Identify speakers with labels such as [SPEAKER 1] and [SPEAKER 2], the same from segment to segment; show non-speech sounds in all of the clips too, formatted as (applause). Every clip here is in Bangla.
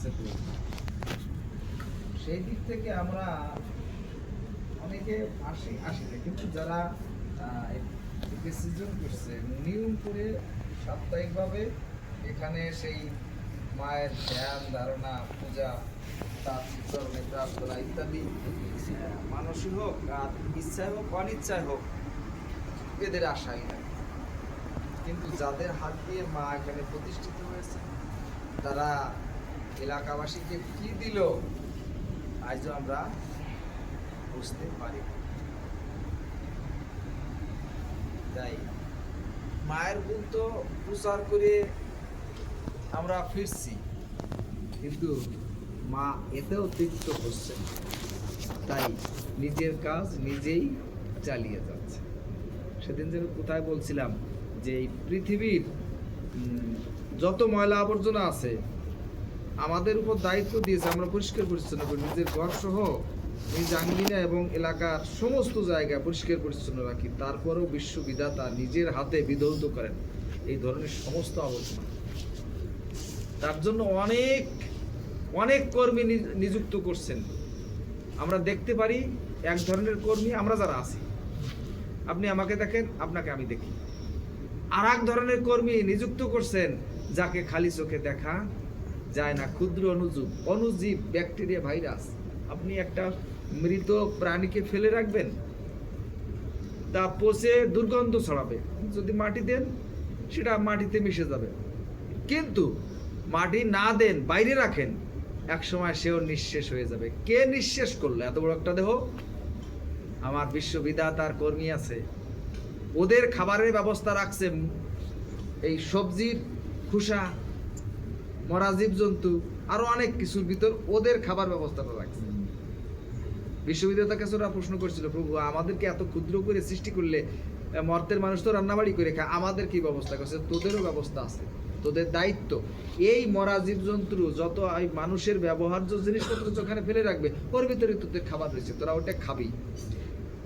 [SPEAKER 1] আছে সেই দিক থেকে আমরা অনেকে আসি আসি না। কিন্তু যারা ডিসিশন করছে নিয়ম করে সাপ্তাহিকভাবে এখানে সেই মায়ের ধ্যান, ধারণা, পূজা তার প্রার্থনা ইত্যাদি মানসিক হোক, আর ইচ্ছায় হোক অনিচ্ছায় হোক, এদের আশাই নাই। কিন্তু যাদের হাত দিয়ে মা এখানে প্রতিষ্ঠিত হয়েছে, তারা এলাকাবাসীকে কি দিল, আজও আমরা বুঝতে পারি তাই মায়ের গুণ তো প্রচার করে আমরা ফিরছি। কিন্তু মা এতেও তৃপ্ত হচ্ছে। তাই নিজের কাজ নিজেই চালিয়ে যাচ্ছে। সেদিন যে কোথায় বলছিলাম যে এই পৃথিবীর যত ময়লা আবর্জনা আছে আমাদের উপর দায়িত্ব দিয়েছে, আমরা পরিষ্কার পরিচ্ছন্ন করি। নিজের ঘর সহ নিজ আঙ্গিনা এবং এলাকার সমস্ত জায়গা পরিষ্কার পরিচ্ছন্ন রাখি। তারপরেও বিশ্ববিধাতা নিজের হাতে বিধৌত করেন এই ধরনের সমস্ত আবর্জনা। তার জন্য অনেক অনেক কর্মী নিযুক্ত করছেন। আমরা দেখতে পারি এক ধরনের কর্মী, আমরা যারা আছি। আপনি আমাকে দেখেন, আপনাকে আমি দেখি। আর এক ধরনের কর্মী নিযুক্ত করছেন, যাকে খালি চোখে দেখা যায় না, ক্ষুদ্র অনুজীব অনুজীব ব্যাকটেরিয়া ভাইরাস আপনি একটা মৃত প্রাণীকে ফেলে রাখবেন, তা পচে দুর্গন্ধ ছড়াবে। যদি মাটি দেন, সেটা মাটিতে মিশে যাবে। কিন্তু মাটি না দেন, বাইরে রাখেন এক সময় সেও নিঃশেষ হয়ে যাবে। কে নিঃশেষ করল? এত বড় একটা দেহ? আমার বিশ্ববিধাতার কর্মী আছে। ওদের খাবারের ব্যবস্থা রাখছে এই সবজির খোসা মরা জীবজন্তু আরও অনেক কিছুর ভিতর ওদের খাবার ব্যবস্থাটা রাখছে বিশ্ববিদ্যালয়ের কাছে ওরা প্রশ্ন করছিল প্রভু আমাদেরকে এত ক্ষুদ্র করে সৃষ্টি করলে মর্তের মানুষ তো রান্নাবাড়ি করে খায় আমাদের কি ব্যবস্থা করছে? তোদেরও ব্যবস্থা আছে তোদের দায়িত্ব। এই মরা জীবজন্তু যত এই মানুষের ব্যবহার্য জিনিসপত্র যেখানে ফেলে রাখবে ওর ভিতরে তোদের খাবার রয়েছে তোরা ওটা খাবি।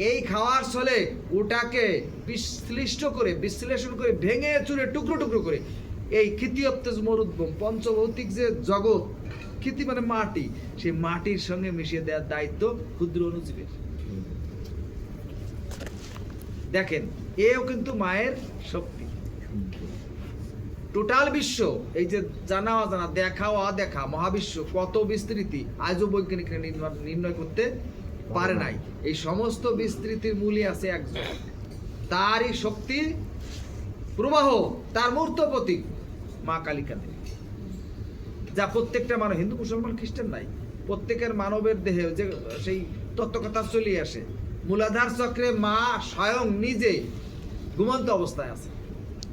[SPEAKER 1] এই খাওয়ার ছলে ওটাকে বিশ্লিষ্ট করে বিশ্লেষণ করে ভেঙে চুরে টুকরো টুকরো করে এই ক্ষিতিয়প্তেজ মরুদ্ভম পঞ্চভৌতিক যে জগৎ, ক্ষিতি মানে মাটি, সেই মাটির সঙ্গে মিশিয়ে দেওয়ার দায়িত্ব ক্ষুদ্র অনুজীবের। দেখেন, এও কিন্তু মায়ের শক্তি। টোটাল বিশ্ব, এই যে জানা অজানা, দেখা অদেখা, মহাবিশ্ব, কত বিস্তৃতি, আজও বৈজ্ঞানিকরা নির্ণয়- করতে পারে নাই। এই সমস্ত বিস্তৃতির মূলে আছে একজন। তারই শক্তি প্রবাহ, তার মূর্ত প্রতীক, মা কালিকা দেবী। যা প্রত্যেকটা মানব, হিন্দু, মুসলমান, খ্রিস্টান নাই, প্রত্যেকের মানবের দেহে যে, সেই তত্ত্বকথা চলে আসে। মূলাধার চক্রে মা স্বয়ং নিজে ঘুমন্ত অবস্থায় আছে।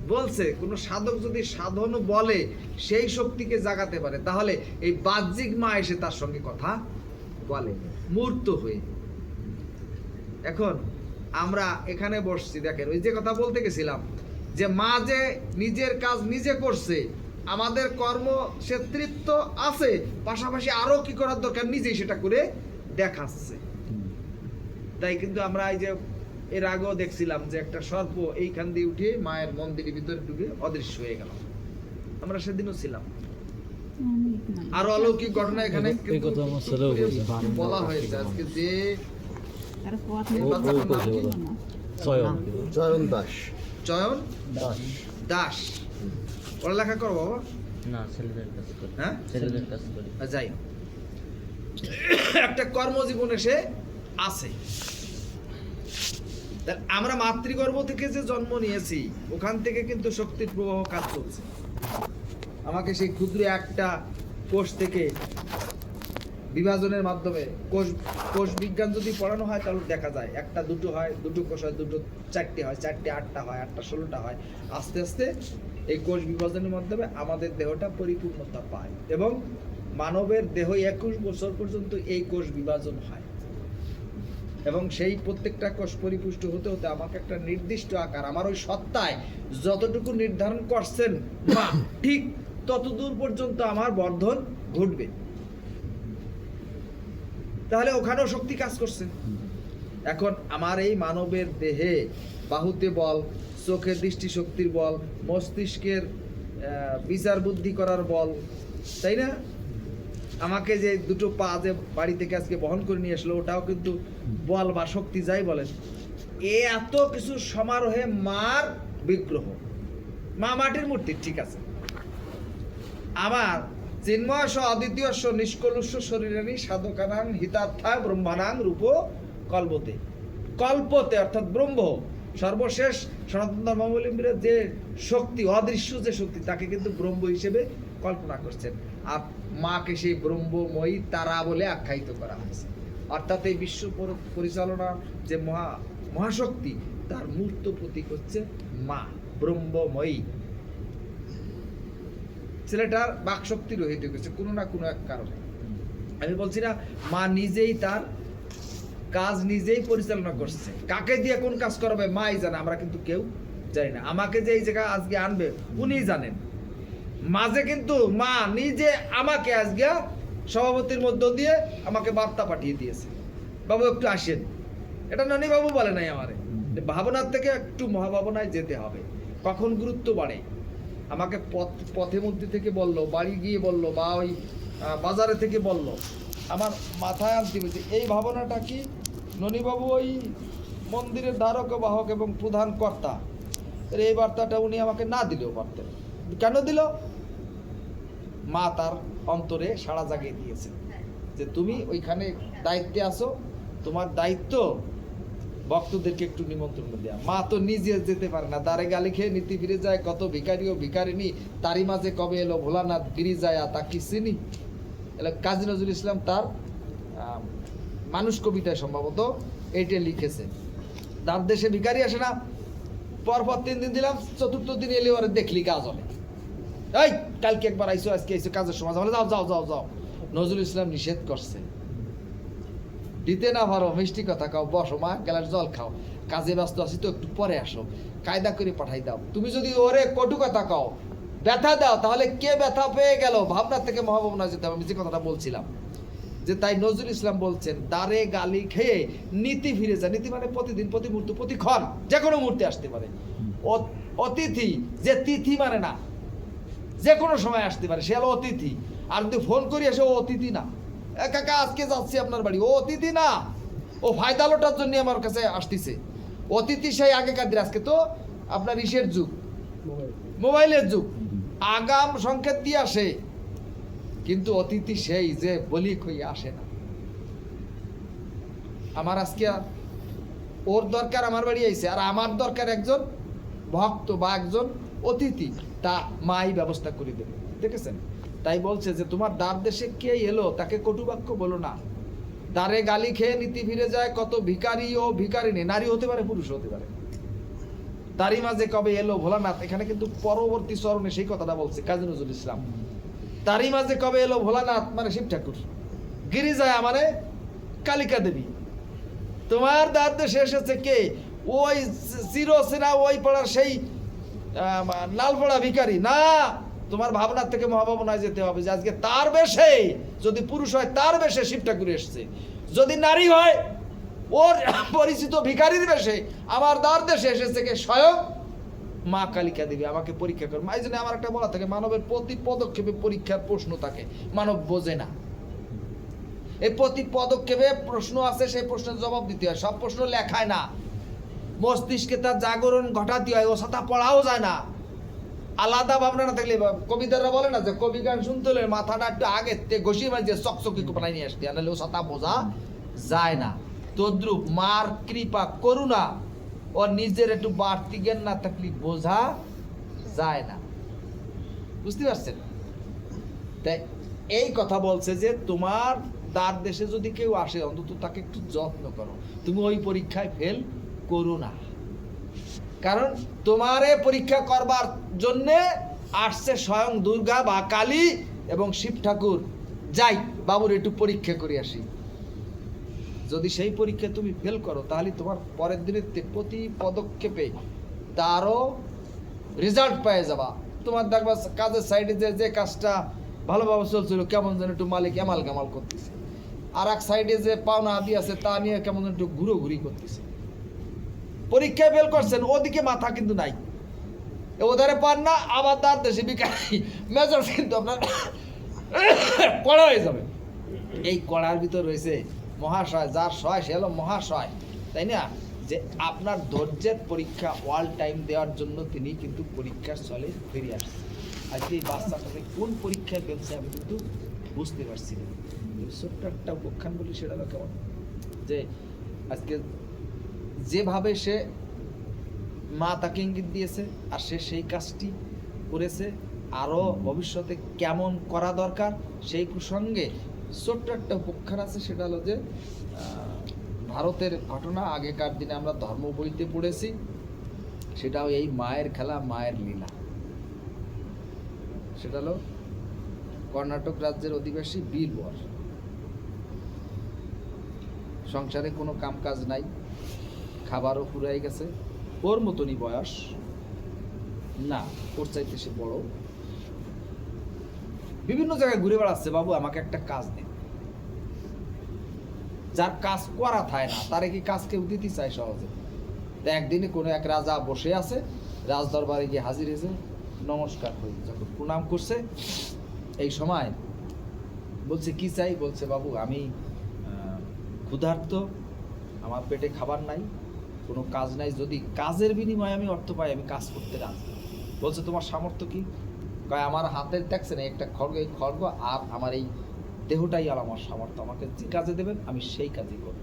[SPEAKER 1] বলছে, কোনো সাধক যদি সাধন বলে, সেই শক্তিকে জাগাতে পারে, তাহলে এই বাহ্যিক মা এসে তার সঙ্গে কথা বলে, মূর্ত হয়ে। এখন আমরা এখানে বসছি, দেখেন, ওই যে কথা বলতে গেছিলাম যে মা যে নিজের কাজ নিজে করছে আমাদের কর্ম সে তৃপ্ত আছে পাশাপাশি আরও কি করার দরকার নিজেই সেটা করে দেখাচ্ছে তাই কিন্তু আমরা এই যে এর আগেও দেখছিলাম যে একটা সর্প এইখান দিয়ে উঠে মায়ের মন্দিরের ভিতরে ঢুকে অদৃশ্য হয়ে গেল আমরা সেদিনও ছিলাম আরও অলৌকিক ঘটনা এখানে। বলা হয়েছে আজকে যে
[SPEAKER 2] দাস
[SPEAKER 1] চয়ন
[SPEAKER 3] দাস।
[SPEAKER 1] পড়ালেখা করো বাবা।
[SPEAKER 4] না ছেলেদের কাজ করি।
[SPEAKER 1] হ্যাঁ?
[SPEAKER 4] ছেলেদের কাজ করি।
[SPEAKER 1] যাই। একটা কর্মজীবনে সে আছে। আমরা মাতৃগর্ভ থেকে যে জন্ম নিয়েছি ওখান থেকে কিন্তু শক্তির প্রবাহ কাজ করছে। আমাকে সেই ক্ষুদ্র একটা কোষ থেকে বিভাজনের মাধ্যমে কোষ কোষ বিজ্ঞান যদি পড়ানো হয় তাহলে দেখা যায়, একটা দুটো হয়, দুটো কোষ হয়, দুটো চারটে হয়, চারটে আটটা হয়, আটটা ষোলোটা হয়। আস্তে আস্তে এই কোষ বিভাজনের মাধ্যমে আমাদের দেহটা পরিপূর্ণতা পায় এবং মানবের দেহ একুশ বছর পর্যন্ত এই কোষ বিভাজন হয়। এবং সেই প্রত্যেকটা কোষ পরিপুষ্ট হতে হতে আমাকে একটা নির্দিষ্ট আকার, আমার ওই সত্তায় যতটুকু নির্ধারণ করছেন ঠিক ততদূর পর্যন্ত আমার বর্ধন ঘটবে। তাহলে ওখানেও শক্তি কাজ করছে। এখন আমার এই মানবের দেহে বাহুতে বল, চোখের দৃষ্টিশক্তির বল, মস্তিষ্কের বিচার বুদ্ধি করার বল, তাই না? আমাকে যে দুটো পা যে বাড়ি থেকে আজকে বহন করে নিয়ে আসলো, ওটাও কিন্তু বল বা শক্তি যাই বলেন। এ এত কিছু সমারোহে মার বিগ্রহ। মা মাটির মূর্তি, ঠিক আছে। আমার চিন্ময় স অদ্বিতীয় স নিষ্কলুষ্য শরীরানি সাধকানাং হিতার্থা ব্রহ্মানাং, রূপ, কল্পতে। কল্পতে অর্থাৎ ব্রহ্ম। সর্বশেষ সনাতন ধর্মাবলম্বীরা যে শক্তি, অদৃশ্য যে শক্তি, তাকে কিন্তু ব্রহ্ম হিসেবে কল্পনা করছেন। আর মাকে সেই ব্রহ্মময়ী তারা বলে আখ্যায়িত করা হয়েছে। অর্থাৎ এই বিশ্ব পর- পরিচালনা যে মহা মহাশক্তি, তার মূর্ত প্রতীক হচ্ছে মা, ব্রহ্মময়ী। ছেলেটার বাকশক্তি রহিত গেছে কোনো না কোনো এক কারণে। আমি বলছি না মা নিজেই তার কাজ নিজেই পরিচালনা করছে। কাকে দিয়ে কোন কাজ করবে মাই জানে আমরা কিন্তু কেউ জানি না। আমাকে যে এই জায়গা আজকে আনবে উনি জানেন। মাঝে কিন্তু মা নিজে আমাকে আজকে সভাপতির মধ্য দিয়ে আমাকে বার্তা পাঠিয়ে দিয়েছে। বাবু একটু আসেন। এটা ননি বাবু বলে নাই আমারে। ভাবনার থেকে একটু মহাভাবনায় যেতে হবে। কখন গুরুত্ব বাড়ে? আমাকে পথ, পথে মধ্যে থেকে বলল, বাড়ি গিয়ে বলল বা ওই বাজারে থেকে বলল। আমার মাথায় আনতে বলছে এই ভাবনাটা কি? ননীবাবু ওই মন্দিরের ধারক বাহক এবং প্রধান কর্তা। এই বার্তাটা উনি আমাকে না দিলেও পারতেন। কেন দিল? মা তার অন্তরে সাড়া জাগিয়ে দিয়েছে যে তুমি ওইখানে দায়িত্বে আসো তোমার দায়িত্ব ভক্তদেরকে একটু নিমন্ত্রণ দেওয়া মা তো নিজে যেতে পারে না দাঁড়ে গালি খেয়ে নীতি ফিরে যায়, কত ভিখারি ও ভিখারিনী তারই মাঝে কবে এলো ভোলানাথ ফিরে যায় তা কি চিনি? এলো কাজী নজরুল ইসলাম তার মানুষ কবিতায় সম্ভবত এইটা লিখেছে। তার দেশে ভিখারি আসে না, পরপর তিন দিন দিলাম, চতুর্থ দিন এলে ওরা দেখলি কাজ হবে। এই, কালকে একবার আইসো, আজকে আইসো, কাজের সময় যাও যাও যাও যাও। নজরুল ইসলাম নিষেধ করছে। দিতে না পারো, মিষ্টি কথা খাও বসো, মা, গ্লাস জল খাও। কাজে ব্যস্ত আছি তো, একটু পরে আসো। কায়দা করে পাঠাই দাও। তুমি যদি ওরে কটু কথা খাও ব্যথা দাও, তাহলে কে ব্যথা পেয়ে গেল? ভাবনা থেকে মহাভাবনা যেতে হবে, আমি যে কথাটা বলছিলাম। যে তাই নজরুল ইসলাম বলছেন দাঁড়ে গালি খেয়ে নীতি ফিরে যায় নীতি মানে প্রতিদিন, প্রতি মুহূর্ত প্রতিক্ষণ যে কোনো মুহূর্তে আসতে পারে। অতিথি, যে তিথি মানে না যে কোনো সময় আসতে পারে, সে হলো অতিথি। আর যদি ফোন করি ও অতিথি না। কাকা, আজকে যাচ্ছি আপনার বাড়ি। ও অতিথি না। ও ফায়দালোটার জন্য আমার কাছে আসতেছে। অতিথি সেই আগেকার দিন, আজকে তো আপনার ইসের যুগ। মোবাইলের যুগ। আগাম সংকেত দিয়ে আসে। কিন্তু অতিথি সেই যে বলি হয়ে আসে না। আমার আজকে ওর দরকার আমার বাড়ি আইছে, আর আমার দরকার একজন ভক্ত বা একজন অতিথি, তা মাই ব্যবস্থা করে দেবে। দেখেছেন? তাই বলছে যে, তোমার দ্বার দেশে কে এলো? তাকে কটুবাক্য বলো না। দ্বারে গালি খেয়ে নীতি ফিরে যায়, কত ভিখারি ও ভিখারিনী নারী হতে পারে, পুরুষ হতে পারে। তারই মাঝে কবে এলো ভোলানাথ? এখানে কিন্তু পরবর্তী চরণে সেই কথাটা বলছে কাজী নজরুল ইসলাম। তারই মাঝে কবে এলো ভোলানাথ? মানে শিব ঠাকুর। গিরিজায়া মানে কালিকা দেবী। তোমার দাঁত দেশে এসেছে কে? ওই চির চিরসেনা, ওই পাড়ার সেই লালপাড়া ভিখারি। না তোমার ভাবনার থেকে মহাভাবনায় যেতে হবে যে আজকে তার বেশে, যদি পুরুষ হয়, তার বেশে শিব ঠাকুর এসছে। যদি নারী হয়, ওর পরিচিত ভিখারির বেশে, আমার দ্বার দেশে এসেছে কে? স্বয়ং মা কালিকা দেবী, আমাকে পরীক্ষা করে। এই জন্য আমার একটা বলা থাকে, মানবের প্রতি পদক্ষেপে পরীক্ষার প্রশ্ন থাকে। মানব বোঝে না। এই প্রতি পদক্ষেপে প্রশ্ন আছে, সেই প্রশ্নের জবাব দিতে হয়। সব প্রশ্ন লেখায় না। মস্তিষ্কে তার জাগরণ ঘটাতে হয়, ও সাথা পড়াও যায় না। আলাদা ভাবনা না থাকলে কবিতারা বলে না যে, কবি গান শুনতে হলে মাথাটা একটু আগে তে ঘষিয়ে মাঝে চকচকি বানাই নিয়ে আসতে। নাহলে ও সাথা বোঝা যায় না। তদ্রুপ মার কৃপা করুণা ও নিজের একটু বাড়তি জ্ঞান না থাকলে বোঝা যায় না। বুঝতে পারছেন? তাই এই কথা বলছে যে, তোমার তার দেশে যদি কেউ আসে, অন্তত তাকে একটু যত্ন করো। তুমি ওই পরীক্ষায় ফেল করো না। কারণ তোমারে পরীক্ষা করবার জন্যে আসছে স্বয়ং দুর্গা বা কালী এবং শিব ঠাকুর। যাই, বাবুর একটু পরীক্ষা করে আসি। যদি সেই পরীক্ষা তুমি ফেল করো, তাহলে তোমার পরের দিনের প্রতি পদক্ষেপে তারও রেজাল্ট পেয়ে যাবা। তোমার দেখবা কাজের সাইডে যে যে কাজটা ভালোভাবে চলছিল, কেমন যেন একটু মালিক এমাল গামাল করতেছে। আর এক সাইডে যে পাওনা আদি আছে, তা নিয়ে কেমন যেন একটু ঘুরো ঘুরি করতেছে। পরীক্ষায় ফেল করছেন, ওদিকে মাথা কিন্তু নাই। ওধারে পান না, আবার তার দেশে বিকারি মেজর কিন্তু আপনার (coughs) পড়া হয়ে যাবে। এই কড়ার ভিতর রয়েছে মহাশয়, যার শয় সে হলো মহাশয়, তাই না? যে আপনার ধৈর্যের পরীক্ষা ওয়াল টাইম দেওয়ার জন্য তিনি কিন্তু পরীক্ষার চলে ফিরে আসছে আজকে এই বাচ্চাটাকে কোন পরীক্ষায় ফেলছে আমি কিন্তু বুঝতে পারছি না। ছোট্ট একটা উপখ্যান বলি, সেটা হলো কেমন? যে আজকে যেভাবে সে মা তাকে ইঙ্গিত দিয়েছে আর সে সেই কাজটি করেছে, আরও ভবিষ্যতে কেমন করা দরকার সেই প্রসঙ্গে ছোট্ট একটা উপক্ষার আছে, সেটা হলো যে ভারতের ঘটনা, আগেকার দিনে আমরা ধর্ম বইতে পড়েছি সেটাও এই মায়ের খেলা, মায়ের লীলা। সেটা হলো কর্ণাটক রাজ্যের অধিবাসী বীরবর। সংসারে কোনো কামকাজ নাই খাবারও ফুরাই গেছে। ওর মতনই বয়স। না, ওর চাইতে সে বড়। বিভিন্ন জায়গায় ঘুরে বেড়াচ্ছে, বাবু, আমাকে একটা কাজ দিন যার কাজ করা থাকে না, তারে কি কাজ কেউ দিতে চায় সহজে? তা একদিনে কোনো এক রাজা বসে আছে রাজ দরবারে গিয়ে হাজির হয়েছে। নমস্কার হয়ে যখন প্রণাম করছে, এই সময় বলছে, কি চাই? বলছে, বাবু, আমি ক্ষুধার্ত, আমার পেটে খাবার নাই। কোনো কাজ নাই। যদি কাজের বিনিময়ে আমি অর্থ পাই, আমি কাজ করতে রাজি। বলছে, তোমার সামর্থ্য কি? কয়, আমার হাতের দেখছে না একটা খড়গ এই খড়গ আর আমার এই দেহটাই আর আমার সামর্থ্য। আমাকে যে কাজে দেবেন, আমি সেই কাজই করব।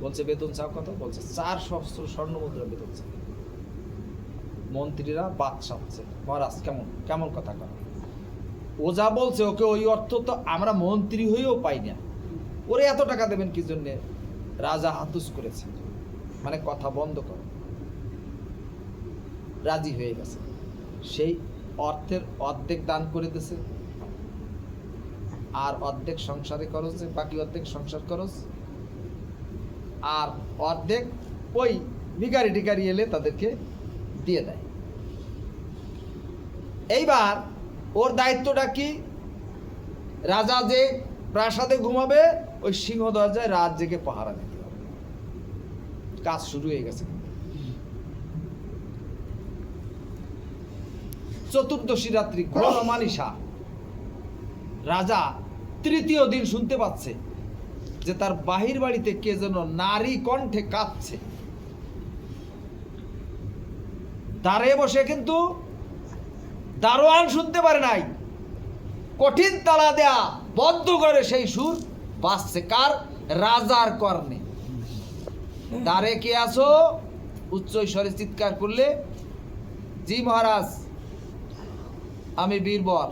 [SPEAKER 1] বলছে, বেতন চাও কত? বলছে, চার সহস্র স্বর্ণ মুদ্রা বেতন চাই। মন্ত্রীরা বাদ সাচ্ছে মহারাজ, কেমন কেমন কথা কয়? ও যা বলছে, ওকে ওই অর্থ তো আমরা মন্ত্রী হয়েও পাই না। ওরে এত টাকা দেবেন কি জন্যে? রাজা হাতুস করেছে মানে কথা বন্ধ করো। রাজি হয়ে গেছে। সেই অর্থের অর্ধেক দান করে দিছে। আর অর্ধেক সংসারে খরচ, বাকি অর্ধেক সংসার খরচ। আর অর্ধেক ওই ভিকারি টিকারি এলে তাদেরকে দিয়ে দেয়। এইবার ওর দায়িত্বটা কি? রাজা যে প্রাসাদে ঘুমাবে, ওই সিংহ দরজায় রাত জেগে পাহারা দিতে কাজ শুরু হয়ে গেছে। চতুর্দশী রাত্রি, ঘোর মানিসা। রাজা তৃতীয় দিন শুনতে পাচ্ছে যে তার বাহির বাড়িতে কে যেন নারী কণ্ঠে কাঁদছে। দাঁড়িয়ে বসে কিন্তু দারোয়ান শুনতে পারে নাই। কঠিন তালা দেয়া বদ্ধ করে সেই সুর বাঁচছে কার? রাজার কর্ণে। দাঁড়ে কে আসো উচ্চ স্বরে চিৎকার করলে, জি মহারাজ, আমি বীরবর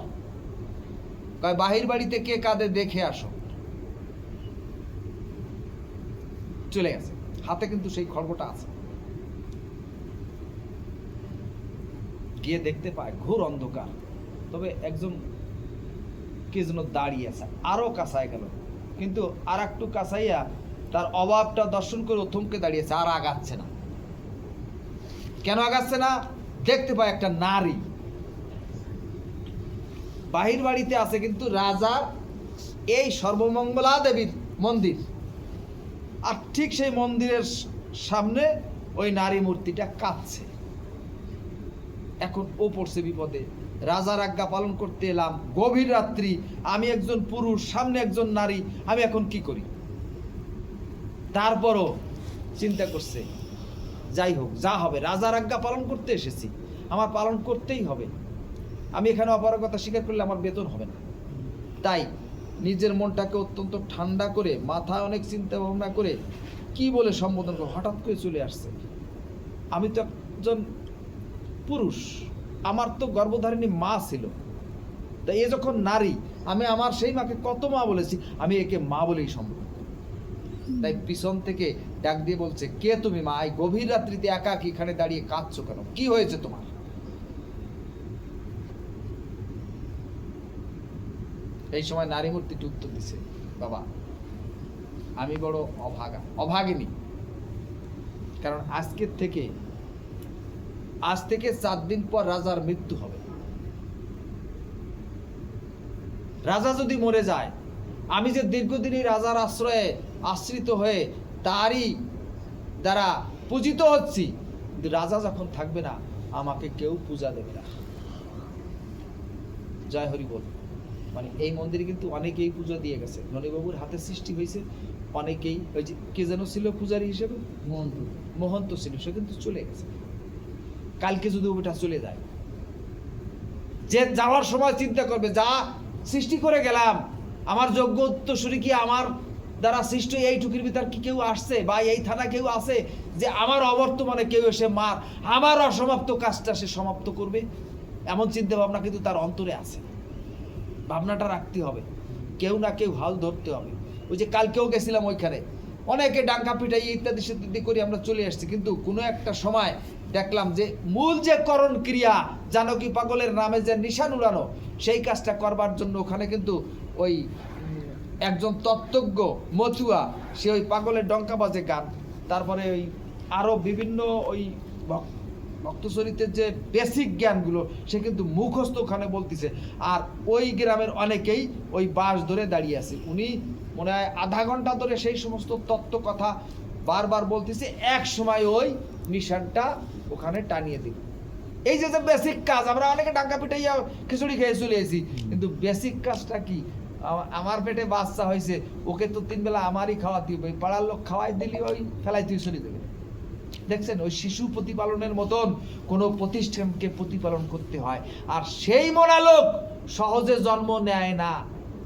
[SPEAKER 1] বাহির বাড়িতে কে কাঁদে দেখে আসো? চলে গেছে। হাতে কিন্তু সেই খড়গটা আছে। গিয়ে দেখতে পায়, ঘোর অন্ধকার। তবে একজন কে যেন দাঁড়িয়ে আছে। আরও কাছায় গেল। কিন্তু আর একটু কাছাইয়া তার অভাবটা দর্শন করে থমকে দাঁড়িয়েছে, আর আগাচ্ছে না। কেন আগাচ্ছে না? দেখতে পায় একটা নারী। বাহির বাড়িতে আছে কিন্তু রাজার এই সর্বমঙ্গলা দেবীর মন্দির। আর ঠিক সেই মন্দিরের সামনে ওই নারী মূর্তিটা কাঁদছে। এখন ও পড়ছে বিপদে। রাজার আজ্ঞা পালন করতে এলাম। গভীর রাত্রি, আমি একজন পুরুষ, সামনে একজন নারী, আমি এখন কি করি? তারপরও চিন্তা করছে, যাই হোক, যা হবে, রাজার আজ্ঞা পালন করতে এসেছি, আমার পালন করতেই হবে। আমি এখানে অপারগতা স্বীকার করলে আমার বেতন হবে না। তাই নিজের মনটাকে অত্যন্ত ঠান্ডা করে মাথা অনেক চিন্তা ভাবনা করে কি বলে সম্বোধন করে হঠাৎ করে চলে আসছে। আমি তো একজন পুরুষ, আমার তো গর্ভধারিণী মা ছিল। তাই এ যখন নারী, আমি আমার সেই মাকে কত মা বলেছি? আমি একে মা বলেই সম্ভব তাই পিছন থেকে ডাক দিয়ে বলছে, কে তুমি মা? এই গভীর রাত্রিতে একা কি এখানে দাঁড়িয়ে কাঁদছো কেন? কি হয়েছে তোমার? এই সময় নারী মূর্তিটি উত্তর দিছে, বাবা, আমি বড় অভাগা, অভাগিনী। কারণ আজকের থেকে, আজ থেকে চার দিন পর রাজার মৃত্যু হবে। রাজা যদি মরে যায়, আমি যে দীর্ঘদিনই রাজার আশ্রয়ে আশ্রিত হয়ে তারই দ্বারা পূজিত হচ্ছি। রাজা যখন থাকবে না আমাকে কেউ পূজা দেবে না। জয় হরি বল। মানে এই মন্দিরে কিন্তু অনেকেই পূজা দিয়ে গেছে। ননীবাবুর হাতে সৃষ্টি হয়েছে অনেকেই। ওই যে কে যেন ছিল পূজারী হিসেবে? মহন্ত। ছিল সে কিন্তু চলে গেছে। কালকে যদি ওটা চলে যায় যে যাওয়ার সময় চিন্তা করবে যা সৃষ্টি করে গেলাম আমার যোগ্য উত্তরসূরি কি আমার দ্বারা সৃষ্ট এইটুকুর ভিতর কি কেউ আসছে বা এই থানা কেউ আছে যে আমার অবর্তমানে কেউ এসে মার, আমার অসমাপ্ত কাজটা সে সমাপ্ত করবে? এমন চিন্তা ভাবনা কিন্তু তার অন্তরে আছে। ভাবনাটা রাখতে হবে। কেউ না কেউ হাল ধরতে হবে। ওই যে কালকেও গেছিলাম ওইখানে। অনেকে ডাঙ্কা পিটাই ইত্যাদি ইত্যাদি করে আমরা চলে আসছি কিন্তু কোনো একটা সময় দেখলাম যে মূল যে করণ ক্রিয়া, জানকী পাগলের নামে যে নিশান উড়ানো, সেই কাজটা করবার জন্য ওখানে কিন্তু ওই একজন তত্ত্বজ্ঞ মথুয়া, সে ওই পাগলের ডঙ্কা বাজে গান। তারপরে ওই আরও বিভিন্ন ওই ভক- ভক্তচরিতের যে বেসিক জ্ঞানগুলো, সে কিন্তু মুখস্থ ওখানে বলতেছে। আর ওই গ্রামের অনেকেই ওই বাস ধরে দাঁড়িয়ে আছে। উনি মনে হয় আধা ঘণ্টা ধরে সেই সমস্ত তত্ত্ব কথা বারবার বলতেছে। এক সময় ওই নিশানটা ওখানে টানিয়ে দিল। এই যে যে বেসিক কাজ, আমরা অনেকে ডাঙ্কা পিটাইয়া খিচুড়ি খেয়ে চলে এসেছি। কিন্তু বেসিক কাজটা কি? আমার পেটে বাচ্চা হয়েছে, ওকে তো তিন বেলা আমারই খাওয়াতে হবে পাড়ার লোক খাওয়াই দিলি, ওই ফেলাই তুই চলে দেবে দেখছেন, ওই শিশু প্রতিপালনের মতন কোনো প্রতিষ্ঠানকে প্রতিপালন করতে হয়। আর সেই মরা লোক সহজে জন্ম নেয় না।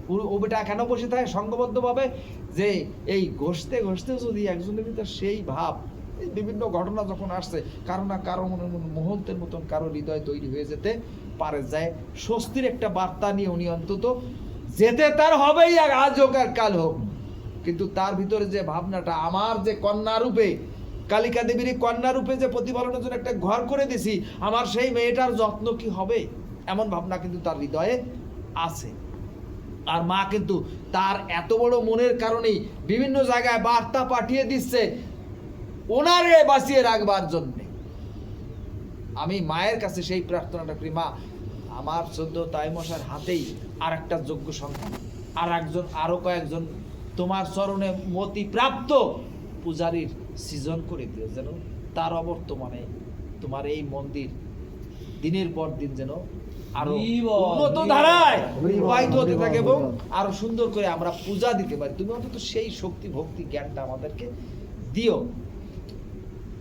[SPEAKER 1] ও- বেটা কেন বসে থাকে? সংঘবদ্ধভাবে যে এই ঘষতে ঘষতে যদি একজনের ভিতর সেই ভাব বিভিন্ন ঘটনা যখন আসছে, কারও না কারও মনে মুহূর্তের মতন কারও হৃদয় তৈরি হয়ে যেতে পারে। যায়, স্বস্তির একটা বার্তা নিয়ে উনি অন্তত যেতে তার হবেই আজ হোক আর কাল হোক। কিন্তু তার ভিতরে যে ভাবনাটা, আমার যে কন্যা রূপে, কালিকা দেবীর কন্যা রূপে যে প্রতিপালনের জন্য একটা ঘর করে দিছি, আমার সেই মেয়েটার যত্ন কি হবে? এমন ভাবনা কিন্তু তার হৃদয়ে আছে। আর মা কিন্তু তার এত বড় মনের কারণেই বিভিন্ন জায়গায় বার্তা পাঠিয়ে দিচ্ছে ওনারে বাঁচিয়ে রাখবার জন্যে। আমি মায়ের কাছে সেই প্রার্থনাটা করি, মা আমার চোদ্দ তাই মশার হাতেই আর একটা যোগ্য সন্তান। আর একজন আরও কয়েকজন তোমার চরণে মতি প্রাপ্ত পূজারীর সৃজন করে দিও যেন তার অবর্তমানে তোমার এই মন্দির দিনের পর দিন যেন
[SPEAKER 3] আরও
[SPEAKER 1] উন্নত ধারায়
[SPEAKER 2] জীবন,
[SPEAKER 1] হতে থাকে এবং আরও সুন্দর করে আমরা পূজা দিতে পারি। তুমি অন্তত সেই শক্তি ভক্তি জ্ঞানটা আমাদেরকে দিও।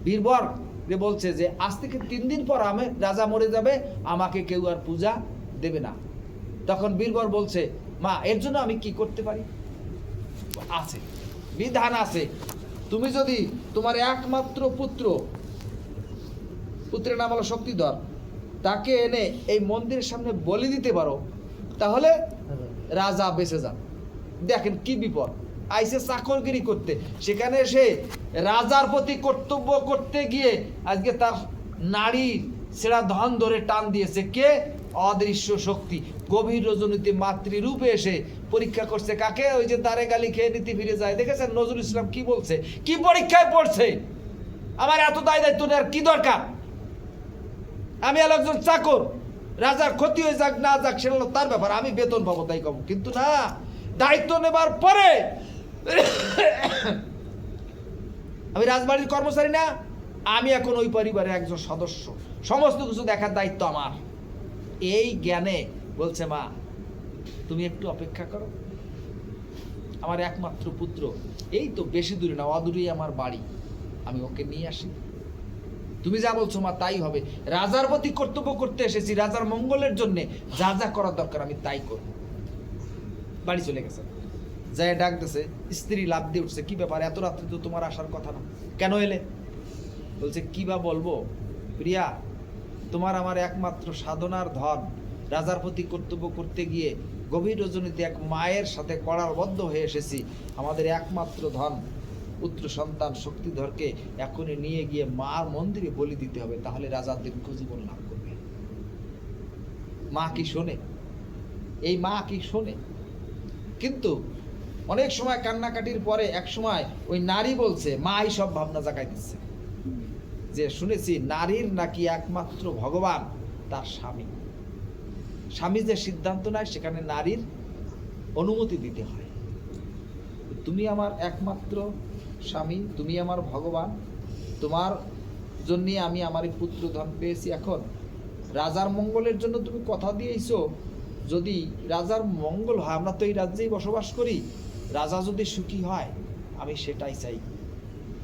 [SPEAKER 1] বীরবর যে বলছে যে, আজ থেকে তিন দিন পর আমি রাজা মরে যাবে, আমাকে কেউ আর পূজা দেবে না। তখন বীরবর বলছে, মা, এর জন্য আমি কি করতে পারি? আছে, বিধান আছে। তুমি যদি তোমার একমাত্র পুত্র, পুত্রের নাম হলো শক্তিধর, তাকে এনে এই মন্দিরের সামনে বলি দিতে পারো, তাহলে রাজা বেঁচে যান দেখেন কি বিপদ। আইসে চাকরগিরি করতে। সেখানে সে রাজার প্রতি কর্তব্য করতে গিয়ে আজকে তার নারী সেরা ধন ধরে টান দিয়েছে কে? অদৃশ্য শক্তি। গভীর রজনীতে মাতৃরূপে এসে পরীক্ষা করছে কাকে? ওই যে দারে গালি খেয়ে নীতি ফিরে যায়। দেখেছেন? নজরুল ইসলাম কি বলছে? কি পরীক্ষায় পড়ছে? আমার এত দায় দায়িত্ব নেওয়ার কি দরকার? আমি আর একজন চাকর। রাজার ক্ষতি হয়ে যাক, না যাক, সেটা তার ব্যাপার। আমি বেতন পাবো, তাই কব। কিন্তু না, দায়িত্ব নেবার পরে (coughs) আমি রাজবাড়ির কর্মচারী না, আমি এখন ওই পরিবারের একজন সদস্য। সমস্ত কিছু দেখার দায়িত্ব আমার। এই জ্ঞানে বলছে, মা, তুমি একটু অপেক্ষা করো। আমার একমাত্র পুত্র, এই তো বেশি দূরে না, অদূরেই আমার বাড়ি। আমি ওকে নিয়ে আসি। তুমি যা বলছো, মা, তাই হবে। রাজার প্রতি কর্তব্য করতে এসেছি। রাজার মঙ্গলের জন্য যা যা করার দরকার, আমি তাই করব। বাড়ি চলে গেছে। যায় ডাকতেছে স্ত্রী লাভ দিয়ে উঠছে, কি ব্যাপার? এত রাত্রে তো তোমার আসার কথা না। কেন এলে? বলছে, কি বা বলব? প্রিয়া, তোমার আমার একমাত্র সাধনার ধন। রাজার প্রতি কর্তব্য করতে গিয়ে গভীর রজনীতে এক মায়ের সাথে কড়াবদ্ধ হয়ে এসেছি। আমাদের একমাত্র ধন। পুত্র, সন্তান, শক্তিধরকে এখনই নিয়ে গিয়ে মার মন্দিরে বলি দিতে হবে, তাহলে রাজা দীর্ঘ জীবন লাভ করবে। মা কি শোনে? এই মা কি শোনে? কিন্তু অনেক সময় কান্নাকাটির পরে এক সময় ওই নারী বলছে, মাই সব ভাবনা জাগাই দিচ্ছে। যে শুনেছি, নারীর নাকি একমাত্র ভগবান তার স্বামী। স্বামী যে সিদ্ধান্ত নেয়, সেখানে নারীর অনুমতি দিতে হয়। তুমি আমার একমাত্র স্বামী, তুমি আমার ভগবান। তোমার জন্যে আমি আমার এই পুত্র ধন পেয়েছি এখন। রাজার মঙ্গলের জন্য তুমি কথা দিয়েছ যদি রাজার মঙ্গল হয়, আমরা তো এই রাজ্যেই বসবাস করি। রাজা যদি সুখী হয়, আমি সেটাই চাই।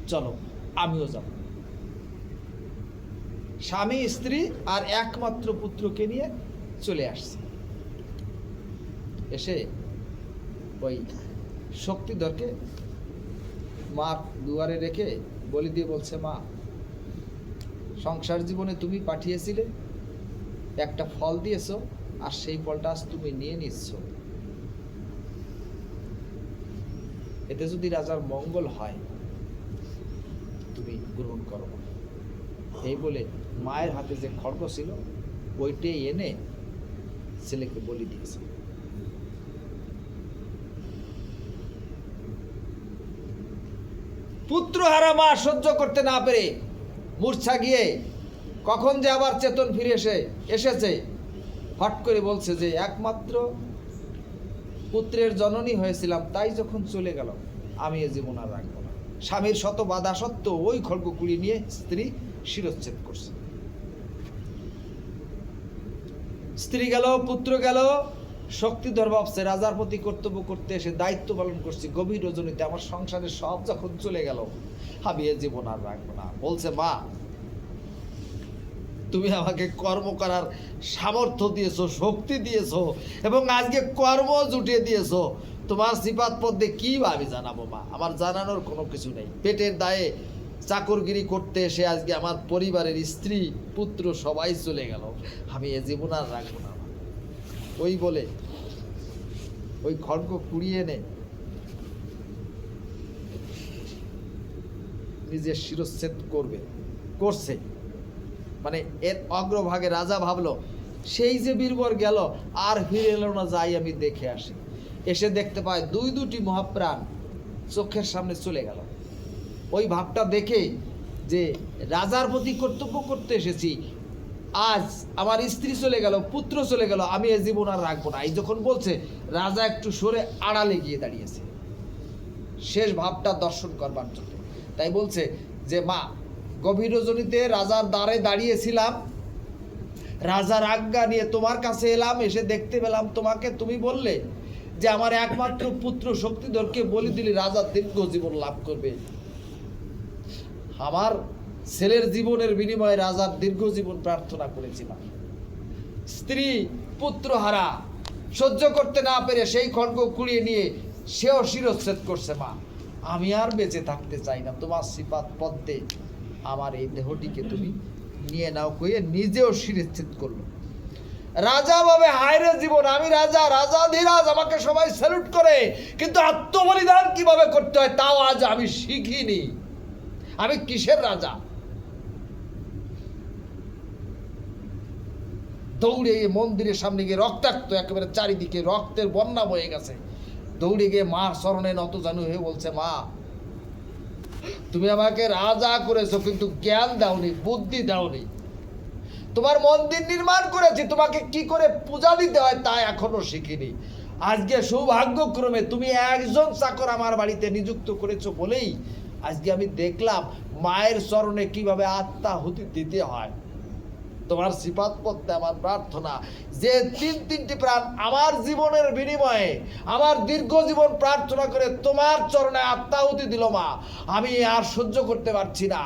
[SPEAKER 1] চলো, আমিও যাব। স্বামী, স্ত্রী আর একমাত্র পুত্রকে নিয়ে চলে আসছে। এসে ওই শক্তিধরকে মা দুয়ারে রেখে বলি দিয়ে বলছে, মা, সংসার জীবনে তুমি পাঠিয়েছিলে, একটা ফল দিয়েছ, আর সেই ফলটা আজ তুমি নিয়ে নিচ্ছ। এতে যদি রাজার মঙ্গল হয়, তুমি গ্রহণ করো। এই বলে মায়ের হাতে যে খড়গ ছিল, ওইটাই এনে ছেলেকে বলি দিয়েছে। পুত্র হারা মা সহ্য করতে না পেরে মূর্ছা গিয়ে কখন যে আবার চেতন ফিরে এসে এসেছে হট করে বলছে যে একমাত্র পুত্রের জননী হয়েছিলাম, তাই যখন চলে গেল, আমি এ জীবন আর রাখব না। স্বামীর শত বাধা সত্ত্বেও ওই খড়গকুড়ি নিয়ে স্ত্রী শিরচ্ছেদ করছে। স্ত্রী গেল, পুত্র গেল শক্তিধর ভাবছে রাজার প্রতি কর্তব্য করতে এসে দায়িত্ব পালন করছি, গভীর রজনীতে আমার সংসারের সব যখন চলে গেল, আমি এ জীবন আর রাখব না। বলছে, মা তুমি আমাকে কর্ম করার সামর্থ্য দিয়েছ, শক্তি দিয়েছ এবং আজকে কর্ম জুটিয়ে দিয়েছ। তোমার সিপাত পদ্মে কি আমি জানাব, মা? আমার জানানোর কোনো কিছু নেই। পেটের দায়ে চাকরগিরি করতে এসে আজকে আমার পরিবারের স্ত্রী, পুত্র সবাই চলে গেল। আমি এ জীবন আর রাখব না ওই বলে ওই খড়গ কুড়িয়ে এনে নিজের শিরচ্ছেদ করবে, করছে। মানে এর অগ্রভাগে রাজা ভাবলো, সেই যে বীরবর গেল, আর ফিরে এলো না, যাই আমি দেখে আসি। এসে দেখতে পায় দুই দুটি মহাপ্রাণ চোখের সামনে চলে গেল। ওই ভাবটা দেখে যে রাজার প্রতি কর্তব্য করতে এসেছি, আজ আমার স্ত্রী চলে গেল, পুত্র চলে গেল, আমি এ জীবন আর রাখব না। এই যখন বলছে, রাজা একটু সরে আড়ালে গিয়ে দাঁড়িয়েছে। শেষ ভাবটা দর্শন করবার জন্য। তাই বলছে যে, মা গভীর রজনীতে রাজার দ্বারে দাঁড়িয়েছিলাম। রাজার আজ্ঞা নিয়ে তোমার কাছে এলাম, এসে দেখতে পেলাম তোমাকে। তুমি বললে যে আমার একমাত্র পুত্র শক্তিধরকে বলি দিলি, রাজা দীর্ঘ জীবন লাভ করবে। আমার ছেলের জীবনের বিনিময়ে রাজার দীর্ঘ জীবন প্রার্থনা করেছিলাম স্ত্রী পুত্র হারা সহ্য করতে না পেরে সেই খড়গ কুড়িয়ে নিয়ে সেও শিরচ্ছেদ করছে মা। আমি আর বেঁচে থাকতে চাই না, তোমার সিপাত পদ্মে। আমার এই দেহটিকে তুমি নিয়ে নাও কইয়ে নিজেও শিরচ্ছেদ করল। রাজা ভাবে হায়রে জীবন, আমি রাজা রাজা ধীরাজ, আমাকে সবাই স্যালুট করে, কিন্তু আত্মবলিদান কীভাবে করতে হয় তাও আজ আমি শিখিনি। আমি কিসের রাজা? দৌড়ে গিয়ে মন্দিরের সামনে গিয়ে রক্তাক্ত, একেবারে চারিদিকে রক্তের বন্যা বয়ে গেছে। দৌড়ে গিয়ে মার স্মরণে নত জানু হয়ে বলছে, মা তুমি আমাকে রাজা করেছ, কিন্তু জ্ঞান দাওনি, বুদ্ধি দাওনি। তোমার মন্দির নির্মাণ করেছি, তোমাকে কি করে পূজা দিতে হয় তা এখনও শিখিনি। আজকে সৌভাগ্যক্রমে তুমি একজন চাকর আমার বাড়িতে নিযুক্ত করেছ বলেই আজকে আমি দেখলাম মায়ের চরণে কীভাবে আত্মাহুতি দিতে হয়। তোমার সিপাত পড়তে আমার প্রার্থনা। যে তিন তিনটি প্রাণ আমার জীবনের বিনিময়ে, আমার দীর্ঘ জীবন প্রার্থনা করে তোমার চরণে আত্মাহুতি দিল মা। আমি আর সহ্য করতে পারছি না।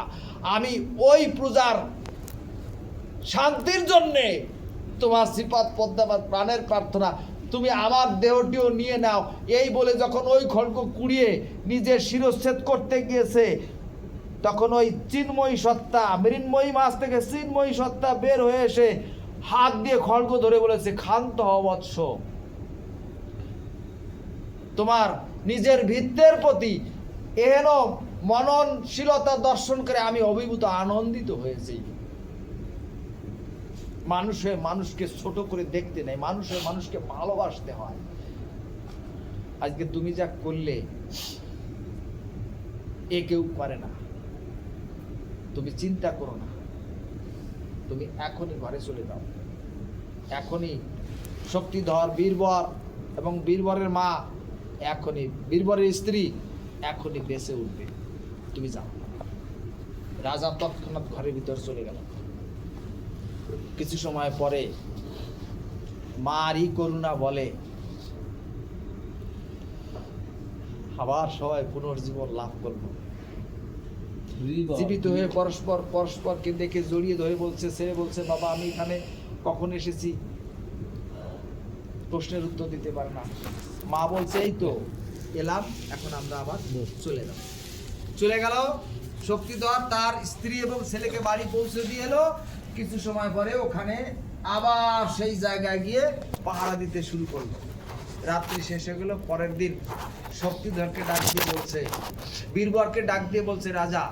[SPEAKER 1] আমি ওই পূজার শান্তির জন্যে তোমার শ্রীপাদ পদ্মা আমার প্রাণের প্রার্থনা। তুমি আমার দেহটিও নিয়ে নাও। এই বলে যখন ওই খড়গ কুড়িয়ে নিজের শিরচ্ছেদ করতে গিয়েছে তখন ওই চিন্ময়ী সত্তা, মৃন্ময়ী মাছ থেকে চিন্ময়ী সত্তা বের হয়ে এসে হাত দিয়ে খড়গ ধরে বলেছে, ক্ষান্ত হও বৎস তোমার নিজের ভিত্তের প্রতি এহেন মননশীলতা দর্শন করে আমি অভিভূত আনন্দিত হয়েছি। মানুষে মানুষকে ছোট করে দেখতে নেই মানুষের মানুষকে ভালোবাসতে হয়। আজকে তুমি যা করলে, এ কেউ পারে না। তুমি চিন্তা করো না। তুমি এখনই ঘরে চলে যাও। এখনই শক্তিধর বীরবর এবং বীরবরের মা, এখনই বীরবরের স্ত্রী, এখনই বেঁচে উঠবে। তুমি যাও। রাজা তৎক্ষণাৎ ঘরের ভিতর চলে গেল। কিছু সময় পরে মারই করুণা বলে, আবার সবাই পুনর্জীবন লাভ করব। জীবিত হয়ে পরস্পর পরস্পরকে দেখে জড়িয়ে ধরে বলছে সে বলছে বাবা আমি এখানে কখন এসেছি? প্রশ্নের উত্তর দিতে পারে না। মা বলছে এই তো এলাম এখন আমরা আবার চলে যাব। চলে গেল। শক্তিধর তার স্ত্রী এবং ছেলেকে বাড়ি পৌঁছে দিয়ে এলো। কিছু সময় পরে ওখানে আবার সেই জায়গায় গিয়ে পাহারা দিতে শুরু করল। রাত্রি শেষ হয়ে গেল, পরের দিন শক্তিধরকে ডাক দিয়ে বলছে, বীরবরকে ডাক দিয়ে বলছে, রাজা,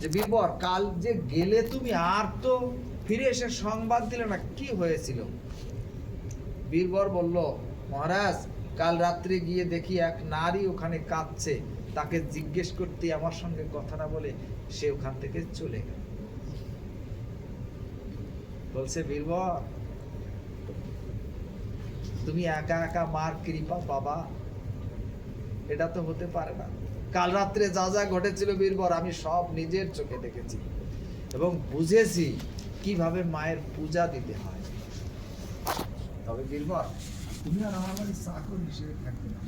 [SPEAKER 1] যে বীরবর, কাল যে গেলে তুমি আর তো ফিরে এসে সংবাদ দিলে না, কি হয়েছিল? বীরবর বলল, মহারাজ, কাল রাত্রে গিয়ে দেখি এক নারী ওখানে কাঁদছে। তাকে জিজ্ঞেস করতে আমার সঙ্গে কথা না বলে সে ওখান থেকে চলে গেল। বলছে বীরবর তুমি একা একা মার কৃপা বাবা। এটা তো হতে পারে না। কাল রাত্রে যা যা ঘটেছিল বীরবর, আমি সব নিজের চোখে দেখেছি এবং বুঝেছি কীভাবে মায়ের পূজা দিতে হয়। তবে বীরবর, তুমি আর আমার চাকর হিসেবে থাকবে না।